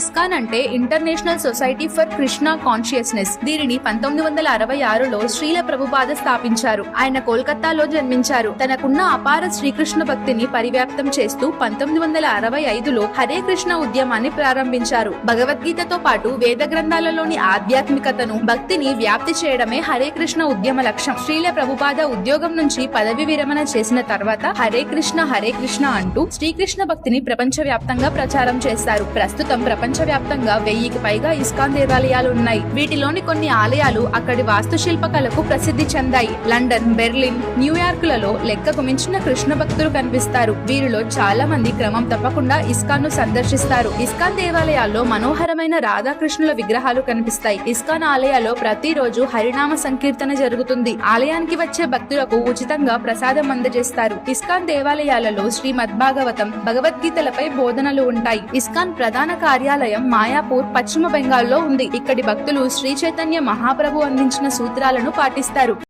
ISKCON అంటే international society for Krishna consciousness దీనిని పంతొమ్మిది వందల అరవై ఆరులో శ్రీల ప్రభుపాద స్థాపించారు. ఆయన కోల్కతాలో జన్మించారు. తనకున్న అపార శ్రీకృష్ణ భక్తిని పరివ్యాప్తం చేస్తూ పంతొమ్మిది వందల అరవై ఐదులో హరే కృష్ణ ఉద్యమాన్ని ప్రారంభించారు. భగవద్గీతతో పాటు వేద గ్రంథాలలోని ఆధ్యాత్మికతను భక్తిని వ్యాప్తి చేయడమే హరే కృష్ణ ఉద్యమ లక్ష్యం. శ్రీల ప్రభుపాద ఉద్యోగం నుంచి పదవి విరమణ చేసిన తర్వాత హరే కృష్ణ హరే కృష్ణ అంటూ శ్రీకృష్ణ భక్తిని ప్రపంచ వ్యాప్తంగా ప్రచారం చేస్తారు ప్రస్తుతం ప్రపంచవ్యాప్తంగా వెయ్యికి పైగా ఇస్కాన్ దేవాలయాలు ఉన్నాయి. వీటిలోని కొన్ని ఆలయాలు అక్కడి వాస్తుశిల్ప కళకు ప్రసిద్ధి చెందాయి. లండన్ బెర్లిన్ న్యూయార్క్లలో లెక్కకు మించిన కృష్ణ భక్తులు కనిపిస్తారు. వీరిలో చాలా మంది క్రమం తప్పకుండా ఇస్కాన్ను సందర్శిస్తారు. ఇస్కాన్ దేవాలయాల్లో మనోహరమైన రాధాకృష్ణుల విగ్రహాలు కనిపిస్తాయి. ఇస్కాన్ ఆలయాల్లో ప్రతిరోజు హరినామ సంకీర్తన జరుగుతుంది. ఆలయానికి వచ్చే భక్తులకు ఉచితంగా ప్రసాదం అందజేస్తారు. ఇస్కాన్ దేవాలయాలలో శ్రీమద్భాగవతం భగవద్గీతలపై బోధనలు ఉంటాయి. ఇస్కాన్ ప్రధాన కార్యాలయం మాయాపూర్ పశ్చిమ బెంగాల్లో ఉంది. ఇక్కడి భక్తులు శ్రీ చైతన్య మహాప్రభు అందించిన సూత్రాలను పాటిస్తారు.